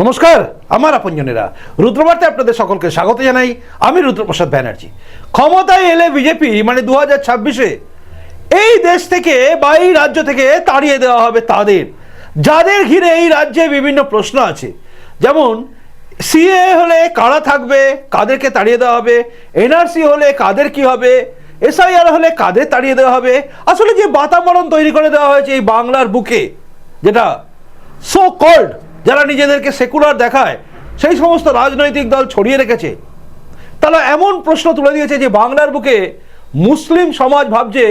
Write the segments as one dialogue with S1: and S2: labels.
S1: নমস্কার, আমার আপনজনেরা। রুদ্রবার্তে আপনাদের সকলকে স্বাগত জানাই। আমি রুদ্রপ্রসাদ ব্যানার্জি। ক্ষমতায় এলে বিজেপি মানে দু হাজার ছাব্বিশে, এই দেশ থেকে বা এই রাজ্য থেকে তাড়িয়ে দেওয়া হবে তাদের। যাদের ঘিরে এই রাজ্যে বিভিন্ন প্রশ্ন আছে। যেমন, সিএ হলে কারা থাকবে, কাদেরকে তাড়িয়ে দেওয়া হবে, এনআরসি হলে কাদের কি হবে, এসআইআর হলে কাদের তাড়িয়ে দেওয়া হবে। আসলে যে বাতাবরণ তৈরি করে দেওয়া হয়েছে এই বাংলার বুকে, যেটা সো কল্ড যারা নিজেদেরকে সেকুলার দেখায়, সেই সমস্ত রাজনৈতিক দল ছড়িয়ে রেখেছে। তারা এমন প্রশ্ন তুলে দিয়েছে যে বাংলার বুকে মুসলিম সমাজ ভাবছে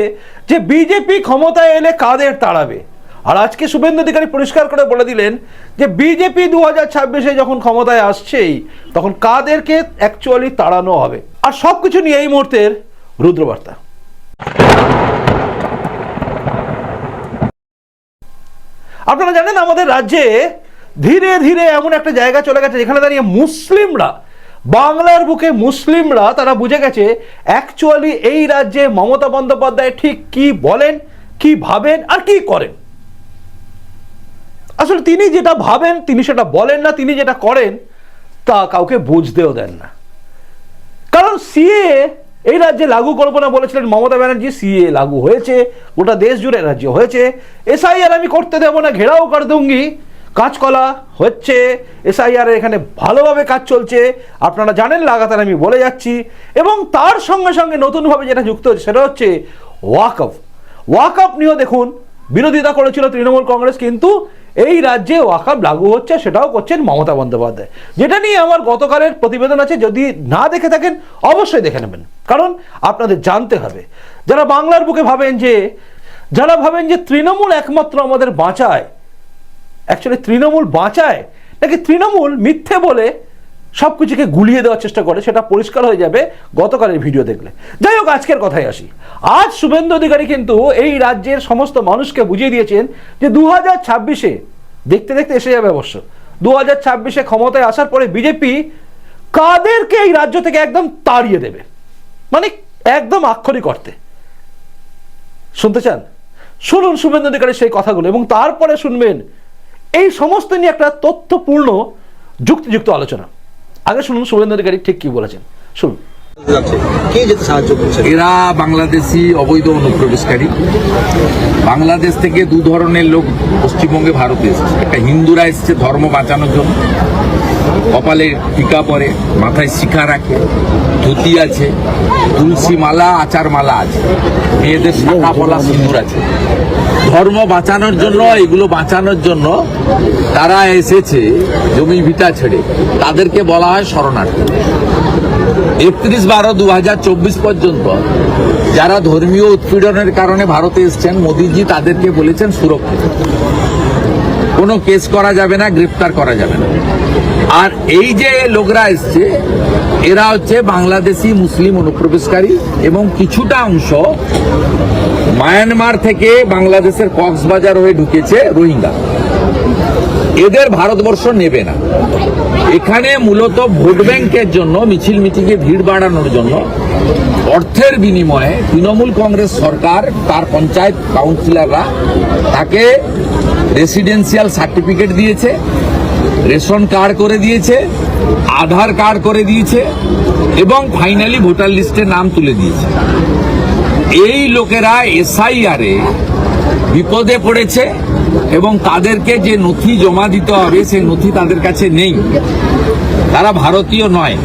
S1: যে বিজেপি ক্ষমতায় এলে কাদের তাড়াবে। আর আজকে শুভেন্দু অধিকারী পরিষ্কার করে বলে দিলেন যে বিজেপি দু হাজার ছাব্বিশে যখন ক্ষমতায় আসছেই, তখন কাদেরকে অ্যাকচুয়ালি তাড়ানো হবে? আর সব কিছু নিয়ে এই মুহূর্তের রুদ্রবার্তা। আপনারা জানেন আমাদের রাজ্যে ধীরে ধীরে এমন একটা জায়গা চলে গেছে যেখানে দাঁড়িয়ে মুসলিমরা, বাংলার বুকে মুসলিমরা, তারা বুঝে গেছে অ্যাকচুয়ালি এই রাজ্যে মমতা বন্দ্যোপাধ্যায় ঠিক কি বলেন, কি ভাবেন আর কি করেন। আসলে তিনি যেটা ভাবেন, তিনি সেটা বলেন না, তিনি যেটা করেন, তা কাউকে বুঝতেও দেন না। কারণ সিএ এই রাজ্যে লাগু করব না বলেছিলেন মমতা ব্যানার্জি, সিএ লাগু হয়েছে, গোটা দেশ জুড়ে রাজ্যে হয়েছে। এসআইআর আমি করতে দেবো না, ঘেরাও কর দুঙ্গি। কাজকলা হচ্ছে এসআইআর এখানে ভালোভাবে কাজ চলছে। আপনারা জানেন লাগাতার আমি বলে যাচ্ছি। এবং তার সঙ্গে সঙ্গে নতুনভাবে যেটা যুক্ত হচ্ছে সেটা হচ্ছে ওয়াকফ ওয়াকফ নিয়েও দেখুন, বিরোধিতা করেছিল তৃণমূল কংগ্রেস, কিন্তু এই রাজ্যে ওয়াকফ লাগু হচ্ছে সেটাও করছেন মমতা বন্দ্যোপাধ্যায়। যেটা নিয়ে আমার গতকালের প্রতিবেদন আছে, যদি না দেখে থাকেন, অবশ্যই দেখে নেবেন। কারণ আপনাদের জানতে হবে, যারা বাংলার বুকে ভাবেন যে, যারা ভাবেন যে তৃণমূল একমাত্র আমাদের বাঁচায় অ্যাকচুয়ালি তৃণমূল বাঁচায়? নাকি তৃণমূল মিথ্যে বলে সব কিছুকে গুলিয়ে দেওয়ার চেষ্টা করে? সেটা পরিষ্কার হয়ে যাবে গতকালের ভিডিও দেখলে। যাই হোক, আজকের কথায় আসি। আজ শুভেন্দু অধিকারী কিন্তু এই রাজ্যের সমস্ত মানুষকে বুঝিয়ে দিয়েছেন যে দু হাজার ছাব্বিশে, দেখতে দেখতে এসে যাবে অবশ্য দু হাজার ছাব্বিশে ক্ষমতায় আসার পরে বিজেপি কাদেরকে এই রাজ্য থেকে একদম তাড়িয়ে দেবে? মানে একদম আক্ষরিক অর্থে। শুনতে চান? শুনুন শুভেন্দু অধিকারী সেই কথাগুলো এবং তারপরে শুনবেন এই সমস্ত নিয়ে একটা তথ্যপূর্ণ যুক্তিযুক্ত আলোচনা। আগে শুনুন শুভেন্দু অধিকারী ঠিক কী বলেছেন। শুনুন।
S2: এরা বাংলাদেশি অবৈধ অনুপ্রবেশকারী। বাংলাদেশ থেকে দু ধরনের লোক পশ্চিমবঙ্গে ভারতে এসেছে। একটা হিন্দুরা এসেছে, ধর্ম বাঁচানোর জন্য। কপালে টিকা পরে, মাথায় শিখা রাখে, ধুতি আছে তুলসী মালা আচার মালা আছে। মেয়েদের শাখা পলা সিন্দুর আছে। ধর্ম বাঁচানোর জন্য, এগুলো বাঁচানোর জন্য তারা এসেছে জমি ভিটা ছেড়ে। তাদেরকে বলা হয় শরণার্থী। একত্রিশ বারো দু পর্যন্ত। যারা ধর্মীয় উৎপীড়নের কারণে ভারতে এসছেন, মোদীজি তাদেরকে বলেছেন সুরক্ষিত। কোনো কেস করা যাবে না, গ্রেপ্তার করা যাবে না। আর এই যে লোকরা এসছে, এরা হচ্ছে বাংলাদেশি মুসলিম অনুপ্রবেশকারী এবং কিছুটা অংশ মায়ানমার থেকে বাংলাদেশের কক্সবাজার হয়ে ঢুকেছে রোহিঙ্গা। এদের ভারতবর্ষ নেবে না। এখানে মূলত ভোট ব্যাংকের জন্য, মিছিল মিটিংয়ে ভিড় বাড়ানোর জন্য অর্থের বিনিময়ে তৃণমূল কংগ্রেস সরকার, তার পঞ্চায়েত কাউন্সিলররা তাকে রেসিডেন্সিয়াল সার্টিফিকেট দিয়েছে, রেশন কার্ড করে দিয়েছে, আধার কার্ড করে দিয়েছে, এবং ফাইনালি ভোটার লিস্টে নাম তুলে দিয়েছে। এই লোকেরা এসআইআরে বিপদে পড়েছে এবং তাদেরকে যে নথি জমা দিতে হবে, সেই নথি তাদের কাছে নেই। তারা ভারতীয় নয়।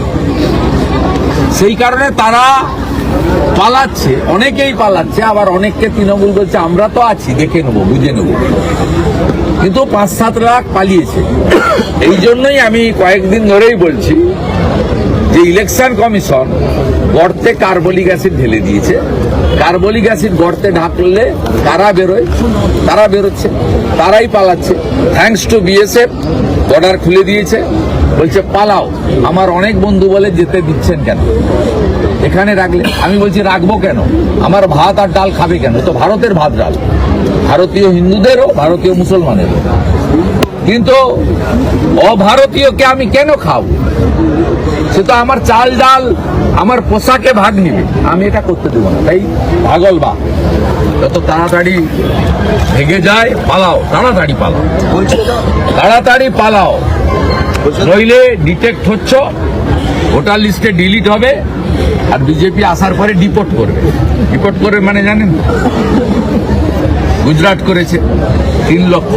S2: সেই কারণে তারা পালাচ্ছে, অনেকেই পালাচ্ছে, আবার অনেককে তৃণমূল বলছে, আমরা তো আছি, দেখে নেব, বুঝে নেব। কিন্তু পাঁচ সাত লাখ পালিয়েছে। এই জন্যই আমি কয়েকদিন ধরেই বলছি যে ইলেকশন কমিশন গর্তে কার্বলিক অ্যাসিড ঢেলে দিয়েছে। কার্বলিক অ্যাসিড গর্তে ঢাকলে তারা বেরোয়, তারা বেরোচ্ছে, তারাই পালাচ্ছে। থ্যাঙ্কস টু বিএসএফ বর্ডার খুলে দিয়েছে। বলছে, পালাও। আমার অনেক বন্ধু বলে যেতে দিচ্ছেন কেন? এখানে রাখলে আমি বলছি, রাখব কেন? আমার ভাত আর ডাল খাবে কেন? তো ভারতের ভাত ডাল। ভারতীয় হিন্দুদেরও, ভারতীয় মুসলমানেরও। কিন্তু অভারতীয়কে আমি কেন খাব? সে তো আমার চাল ডাল, আমার পোশাকে ভাগ নিবে। আমি এটা করতে দেবো না। তাই পাগল বা। যত তাড়াতাড়ি ভেঙে যায়, পালাও। তাড়াতাড়ি পালাও। তাড়াতাড়ি পালাও। নইলে ডিটেক্ট হচ্ছ, ভোটার লিস্টে ডিলিট হবে, আর বিজেপি আসার পরে ডিপোর্ট করবে। ডিপোর্ট করবে মানে জানেন? গুজরাট করেছে, তিন লক্ষ।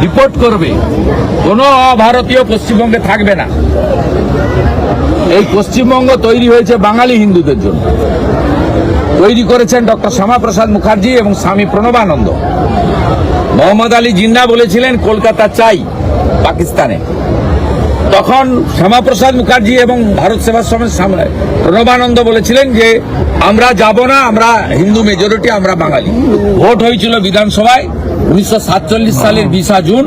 S2: ডিপোর্ট করবে। কোন অভারতীয় পশ্চিমবঙ্গে থাকবে না। এই পশ্চিমবঙ্গ তৈরি হয়েছে বাঙালি হিন্দুদের জন্য। তৈরি করেছেন ডক্টর শ্যামাপ্রসাদ মুখার্জি এবং স্বামী প্রণবানন্দ। মোহাম্মদ আলী জিন্না বলেছিলেন, কলকাতা চাই পাকিস্তানে। তখন শ্যামাপ্রসাদ মুখার্জি এবং ভারত সেবাশ্রমের প্রণবানন্দ বলেছিলেন যে, আমরা যাব না, আমরা হিন্দু মেজরিটি আমরা বাঙালি। ভোট হয়েছিল বিধানসভায়। উনিশশো সাতচল্লিশ সালের বিশা জুন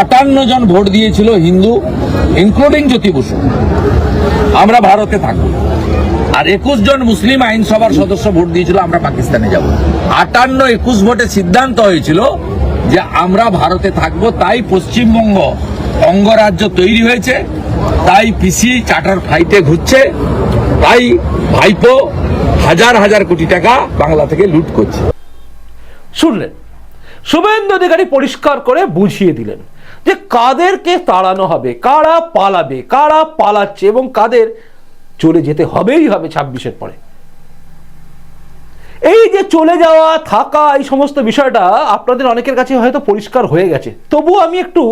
S2: আটান্ন জন ভোট দিয়েছিল হিন্দু ইনক্লুডিং জ্যোতি বসু। আমরা ভারতে থাকব। আর একুশ জন মুসলিম আইনসভার সদস্য ভোট দিয়েছিল, আমরা পাকিস্তানে যাব। আটান্ন একুশ ভোটে সিদ্ধান্ত হয়েছিল যে আমরা ভারতে থাকব, তাই পশ্চিমবঙ্গ অঙ্গরাজ্য তৈরি হয়েছে, তাই পিসি চার্টার ফ্লাইটে ঘুরছে, তাই ভাইপো হাজার হাজার কোটি টাকা বাংলা থেকে লুট করছে।
S1: শুনলেন? শুভেন্দু অধিকারী পরিষ্কার করে বুঝিয়ে দিলেন যে কাদেরকে তাড়ানো হবে, কারা পালাবে, কারা পালাচ্ছে এবং কাদের চলে যেতে হবেই হবে ছাব্বিশের পরে। এই যে চলে যাওয়া, থাকা, এই সমস্ত বিষয়টা আপনাদের অনেকের কাছে হয়তো পরিষ্কার হয়ে গেছে। তবু আমি একটু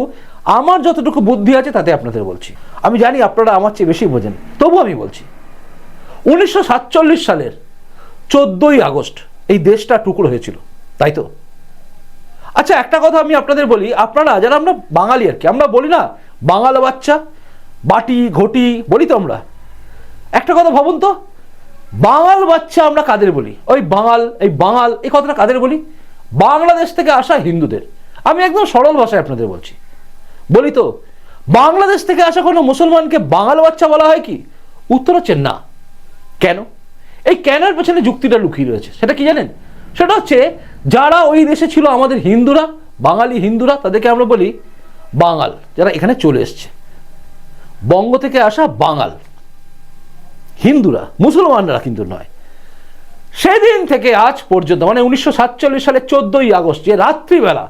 S1: আমার যতটুকু বুদ্ধি আছে তাতে আপনাদের বলছি। আমি জানি আপনারা আমার চেয়ে বেশি বোঝেন, তবু আমি বলছি। উনিশশো সাতচল্লিশ সালের চোদ্দই আগস্ট এই দেশটা টুকরো হয়েছিল, তাই তো? আচ্ছা একটা কথা আমি আপনাদের বলি। আপনারা যারা আমরা বাঙালি আর কি, আমরা বলি না, বাঙাল বাচ্চা, বাটি, ঘটি বলি তো আমরা। একটা কথা ভাবুন তো, বাঙাল বাচ্চা আমরা কাদের বলি? ওই বাঙাল, এই বাঙাল, এই কথাটা কাদের বলি? বাংলাদেশ থেকে আসা হিন্দুদের। আমি একদম সরল ভাষায় আপনাদের বলছি। বলি তো, বাংলাদেশ থেকে আসা কোনো মুসলমানকে বাঙাল বাচ্চা বলা হয় কি? উত্তর হচ্ছে না। কেন? এই কেনের পেছনে যুক্তিটা লুকিয়ে রয়েছে, সেটা কি জানেন? সেটা হচ্ছে যারা ওই দেশে ছিল আমাদের হিন্দুরা, বাঙালি হিন্দুরা, তাদেরকে আমরা বলি বাঙাল, যারা এখানে চলে এসছে। বঙ্গ থেকে আসা বাঙাল। হিন্দুরা, মুসলমানরা কিন্তু নয়। সেদিন থেকে আজ পর্যন্ত মানে উনিশশো সাতচল্লিশ সালের চোদ্দই আগস্ট, যে রাত্রিবেলা,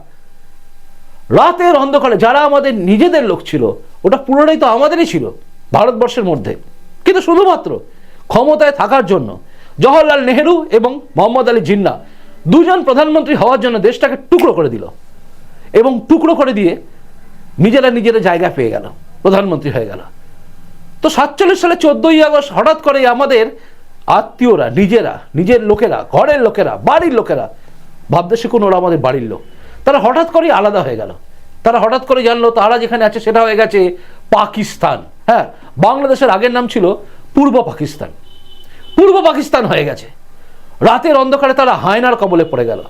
S1: রাতের অন্ধকারে যারা আমাদের নিজেদের লোক ছিল, ওটা পুরোটাই তো আমাদেরই ছিল, ভারতবর্ষের মধ্যে। কিন্তু শুধুমাত্র ক্ষমতায় থাকার জন্য, জওহরলাল নেহেরু এবং মোহাম্মদ আলী জিন্না দুজন প্রধানমন্ত্রী হওয়ার জন্য দেশটাকে টুকরো করে দিল এবং টুকরো করে দিয়ে নিজেরা নিজেরা জায়গা পেয়ে গেল, প্রধানমন্ত্রী হয়ে গেল। তো সাতচল্লিশ সালে চোদ্দই আগস্ট হঠাৎ করে আমাদের আত্মীয়রা, নিজেরা, নিজের লোকেরা, ঘরের লোকেরা, বাড়ির লোকেরা, ভাবতে শিখুন ওরা আমাদের বাড়ির লোক। তারা হঠাৎ করেই আলাদা হয়ে গেল। তারা হঠাৎ করে জানলো তারা যেখানে আছে সেটা হয়ে গেছে পাকিস্তান। হ্যাঁ বাংলাদেশের আগের নাম ছিল পূর্ব পাকিস্তান। পূর্ব পাকিস্তান হয়ে গেছে। রাতের অন্ধকারে তারা হায়নার কবলে পড়ে গেল।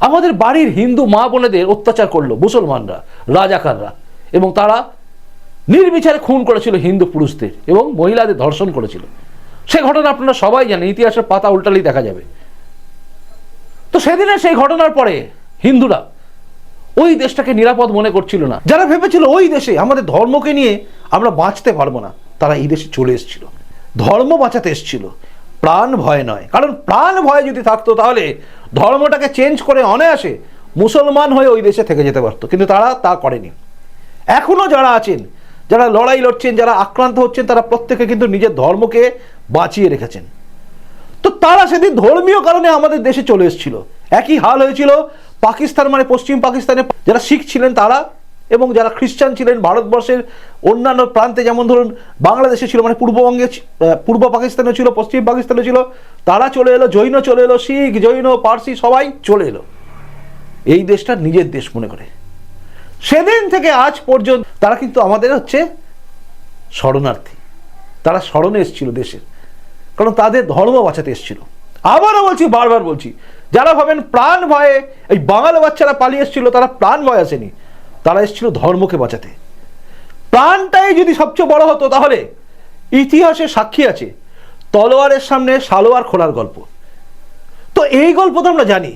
S1: আমাদের বাড়ির হিন্দু মা বোনেদের অত্যাচার করল মুসলমানরা, রাজাকাররা এবং তারা নির্বিচারে খুন করেছিল হিন্দু পুরুষদের এবং মহিলাদের ধর্ষণ করেছিল। সে ঘটনা আপনারা সবাই জানেন, ইতিহাসের পাতা উল্টালেই দেখা যাবে। তো সেদিনের সেই ঘটনার পরে হিন্দুরা ওই দেশটাকে নিরাপদ মনে করছিল না। যারা ভেবেছিল ওই দেশে আমাদের ধর্মকে নিয়ে আমরা বাঁচতে পারব না, তারা এই দেশে চলে এসেছিল। ধর্ম বাঁচাতে এসেছিল। প্রাণ ভয় নয়। কারণ প্রাণ ভয় যদি থাকতো, তাহলে ধর্মটাকে চেঞ্জ করে অনায়াসে মুসলমান হয়ে ওই দেশে থেকে যেতে পারতো। কিন্তু তারা তা করেনি। এখনও যারা আছেন, যারা লড়াই লড়ছেন, যারা আক্রান্ত হচ্ছেন, তারা প্রত্যেকে কিন্তু নিজের ধর্মকে বাঁচিয়ে রেখেছেন। তো তারা সেদিন ধর্মীয় কারণে আমাদের দেশে চলে এসেছিল। একই হাল হয়েছিল। পাকিস্তান মানে পশ্চিম পাকিস্তানে যারা শিখ ছিলেন, তারা এবং যারা খ্রিস্টান ছিলেন ভারতবর্ষের অন্যান্য প্রান্তে, যেমন ধরুন বাংলাদেশে ছিল মানে পূর্ববঙ্গে পূর্ব পাকিস্তানে ছিল, পশ্চিম পাকিস্তানে ছিল, তারা চলে এলো, জৈন চলে এলো, শিখ, জৈন, পার্সি, সবাই চলে এলো। এই দেশটা নিজের দেশ মনে করে। সেদিন থেকে আজ পর্যন্ত তারা কিন্তু আমাদের হচ্ছে শরণার্থী। তারা শরণে এসেছিল দেশের। কারণ তাদের ধর্ম বাঁচাতে এসেছিল। আবারও বলছি, বারবার বলছি, যারা ভাবেন প্রাণ ভয়ে এই বাঙালি বাচ্চারা পালিয়ে এসেছিল, তারা প্রাণ ভয় আসেনি। তারা এসেছিল ধর্মকে বাঁচাতে। প্রাণটাই যদি সবচেয়ে বড় হতো তাহলে ইতিহাসে সাক্ষী আছে, তলোয়ারের সামনে সালোয়ার খোলার গল্প। তো এই গল্প তো আমরা জানি,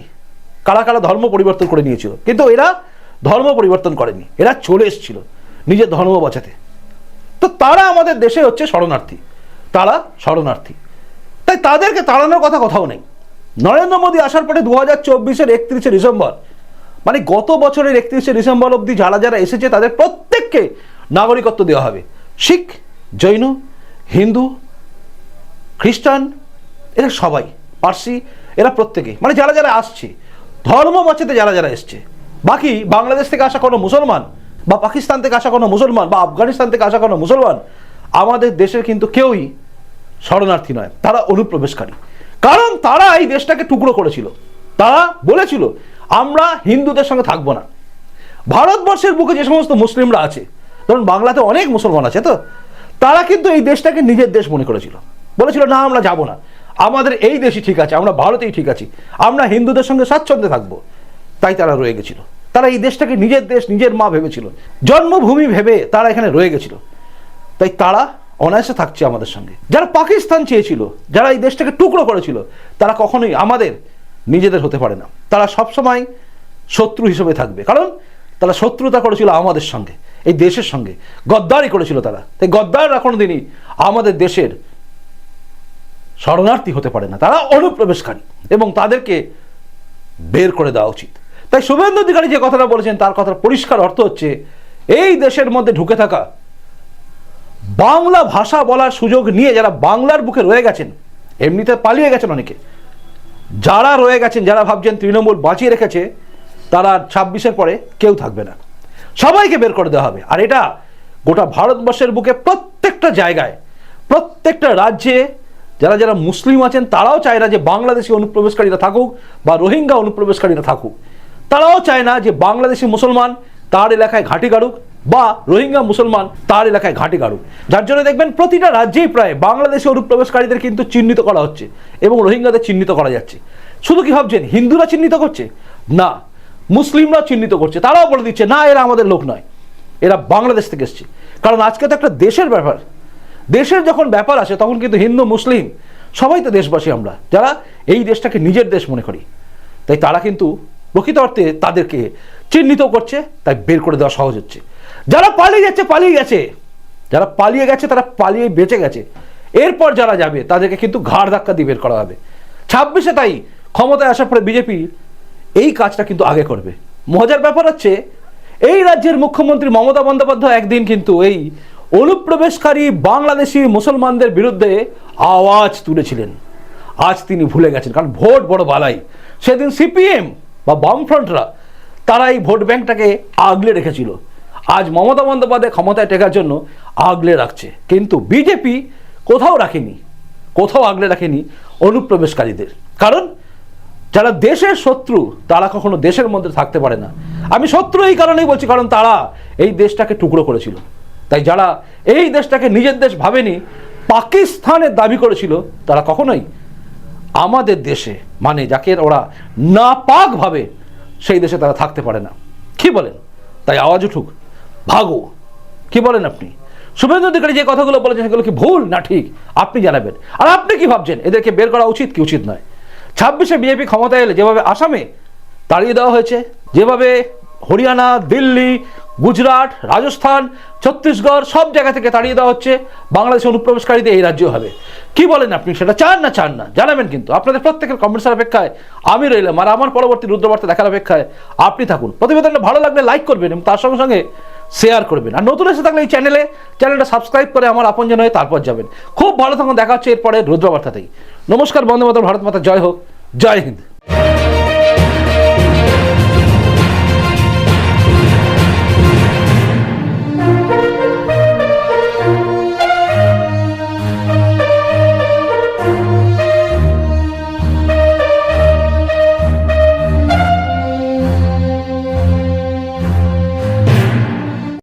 S1: কারা কারা ধর্ম পরিবর্তন করে নিয়েছিল। কিন্তু এরা ধর্ম পরিবর্তন করেনি, এরা চলে এসেছিল নিজের ধর্ম বাঁচাতে। তো তারা আমাদের দেশে হচ্ছে শরণার্থী, তারা শরণার্থী। তাই তাদেরকে তাড়ানোর কথা কোথাও নেই। নরেন্দ্র মোদী আসার পরে দু হাজার চব্বিশের একত্রিশে ডিসেম্বর মানে গত বছরের একত্রিশে ডিসেম্বর অবধি যারা যারা এসেছে, তাদের প্রত্যেককে নাগরিকত্ব দেওয়া হবে। শিখ, জৈন, হিন্দু, খ্রিস্টান, এরা সবাই, পার্সি, এরা প্রত্যেকে। মানে যারা যারা আসছে, ধর্ম বাঁচাতে যারা যারা এসছে, বাকি বাংলাদেশ থেকে আসা কোনো মুসলমান বা পাকিস্তান থেকে আসা কোনো মুসলমান বা আফগানিস্তান থেকে আসা কোনো মুসলমান, আমাদের দেশের কিন্তু কেউই শরণার্থী নয়, তারা অনুপ্রবেশকারী। কারণ তারা এই দেশটাকে টুকরো করেছিল। তারা বলেছিল আমরা হিন্দুদের সঙ্গে থাকব না। ভারতবর্ষের বুকে যে সমস্ত মুসলিমরা আছে, ধরুন বাংলাতে অনেক মুসলমান আছে, তো তারা কিন্তু এই দেশটাকে নিজের দেশ মনে করেছিল। বলেছিল, না, আমরা যাব না। আমাদের এই দেশই ঠিক আছে, আমরা ভারতেই ঠিক আছি। আমরা হিন্দুদের সঙ্গে স্বাচ্ছন্দ্যে থাকব। তাই তারা রয়ে গেছিল। তারা এই দেশটাকে নিজের দেশ, নিজের মা ভেবেছিল। জন্মভূমি ভেবে তারা এখানে রয়ে গেছিল। তাই তারা অনায়াসে থাকছে আমাদের সঙ্গে। যারা পাকিস্তান চেয়েছিল, যারা এই দেশটাকে টুকরো করেছিল, তারা কখনোই আমাদের নিজেদের হতে পারে না। তারা সবসময় শত্রু হিসেবে থাকবে। কারণ তারা শত্রুতা করেছিল আমাদের সঙ্গে, এই দেশের সঙ্গে। গদ্দারি করেছিল তারা। তাই গদ্দাররা কোনো দিনই আমাদের দেশের শরণার্থী হতে পারে না। তারা অনুপ্রবেশকারী এবং তাদেরকে বের করে দেওয়া উচিত। তাই শুভেন্দু অধিকারী যে কথাটা বলেছেন, তার কথার পরিষ্কার অর্থ হচ্ছে, এই দেশের মধ্যে ঢুকে থাকা বাংলা ভাষা বলার সুযোগ নিয়ে যারা বাংলার বুকে রয়ে গেছেন, এমনিতে পালিয়ে গেছেন অনেকে যারা রয়ে গেছেন, যারা ভাবছেন তৃণমূল বাঁচিয়ে রেখেছে, তারা ছাব্বিশের পরে কেউ থাকবে না। সবাইকে বের করে দেওয়া হবে। আর এটা গোটা ভারতবর্ষের বুকে প্রত্যেকটা জায়গায়, প্রত্যেকটা রাজ্যে যারা যারা মুসলিম আছেন, তারাও চায় না যে বাংলাদেশি অনুপ্রবেশকারীরা থাকুক বা রোহিঙ্গা অনুপ্রবেশকারীরা থাকুক। তারাও চায় না যে বাংলাদেশি মুসলমান তার এলাকায় ঘাঁটি গাড়ুক বা রোহিঙ্গা মুসলমান তার এলাকায় ঘাঁটি গাড়ুক। যার জন্য দেখবেন প্রতিটা রাজ্যেই প্রায় বাংলাদেশে অনুপ্রবেশকারীদের কিন্তু চিহ্নিত করা হচ্ছে এবং রোহিঙ্গাদের চিহ্নিত করা যাচ্ছে। শুধু কি ভাবছেন, হিন্দুরা চিহ্নিত করছে? না মুসলিমরা চিহ্নিত করছে। তারাও বলে দিচ্ছে, না, এরা আমাদের লোক নয়। এরা বাংলাদেশ থেকে এসছে। কারণ আজকে তো একটা দেশের ব্যাপার। দেশের যখন ব্যাপার আসে, তখন কিন্তু হিন্দু, মুসলিম, সবাই তো দেশবাসী আমরা। যারা এই দেশটাকে নিজের দেশ মনে করি। তাই তারা কিন্তু প্রকৃত অর্থে তাদেরকে চিহ্নিত করছে, তাই বের করে দেওয়া সহজ হচ্ছে। যারা পালিয়ে যাচ্ছে, পালিয়ে গেছে। যারা পালিয়ে গেছে, তারা পালিয়ে বেঁচে গেছে। এরপর যারা যাবে, তাদেরকে কিন্তু ঘাড় ধাক্কা দিয়ে বের করা হবে। ছাব্বিশে তাই ক্ষমতায় আসার পরে বিজেপি এই কাজটা কিন্তু আগে করবে। মজার ব্যাপার হচ্ছে, এই রাজ্যের মুখ্যমন্ত্রী মমতা বন্দ্যোপাধ্যায় একদিন কিন্তু এই অনুপ্রবেশকারী বাংলাদেশি মুসলমানদের বিরুদ্ধে আওয়াজ তুলেছিলেন। আজ তিনি ভুলে গেছেন, কারণ ভোট বড় বালাই। সেদিন সিপিএম বা বামফ্রন্টরা তারা এই ভোট ব্যাংকটাকে আগলে রেখেছিল। আজ মমতা বন্দ্যোপাধ্যায় ক্ষমতায় টেকার জন্য আগলে রাখছে। কিন্তু বিজেপি কোথাও রাখেনি, কোথাও আগলে রাখেনি অনুপ্রবেশকারীদের। কারণ যারা দেশের শত্রু, তারা কখনো দেশের মধ্যে থাকতে পারে না। আমি শত্রু এই কারণেই বলছি, কারণ তারা এই দেশটাকে টুকরো করেছিল। তাই যারা এই দেশটাকে নিজের দেশ ভাবেনি, পাকিস্তানের দাবি করেছিল, তারা কখনোই আমাদের দেশে মানে যাকে ওরা নাপাক ভাবে, সেই দেশে তারা থাকতে পারে না। কি বলেন? তাই আওয়াজ উঠুক। ভাগো। কি বলেন আপনি? শুভেন্দু অধিকারী যে কথাগুলো বলেছেন সেগুলো কি ভুল? না, ঠিক। আপনি জানাবেন। আর আপনি কি ভাবছেন? এদেরকে বের করা উচিত কি উচিত নয়? ছাব্বিশে বিজেপি ক্ষমতায় এলে যেভাবে আসামে তাড়িয়ে দেওয়া হয়েছে, যেভাবে হরিয়ানা, দিল্লি, গুজরাট, রাজস্থান, ছত্তিশগড় সব জায়গা থেকে তাড়িয়ে দেওয়া হচ্ছে বাংলাদেশ অনুপ্রবেশকারীদের এই রাজ্য হবে। কি বলেন আপনি? সেটা চান না চান না? জানাবেন কিন্তু। আপনাদের প্রত্যেকের কমেন্টসের অপেক্ষায় আমি রইলাম। আর আমার পরবর্তী রুদ্রবার্তা দেখার অপেক্ষায় আপনি থাকুন। প্রতিবেদনটা ভালো লাগলে লাইক করবেন এবং তার সঙ্গে সঙ্গে শেয়ার করবেন। আর নতুন এসে থাকলে এই চ্যানেলে চ্যানেলটা সাবস্ক্রাইব করে আমার আপনজন হয়ে তারপর যাবেন। খুব ভালো থাকুন, দেখা হচ্ছে এরপরে থেকে। নমস্কার বন্ধু মাতা ভারত মাতা জয় হোক। জয় হিন্দ।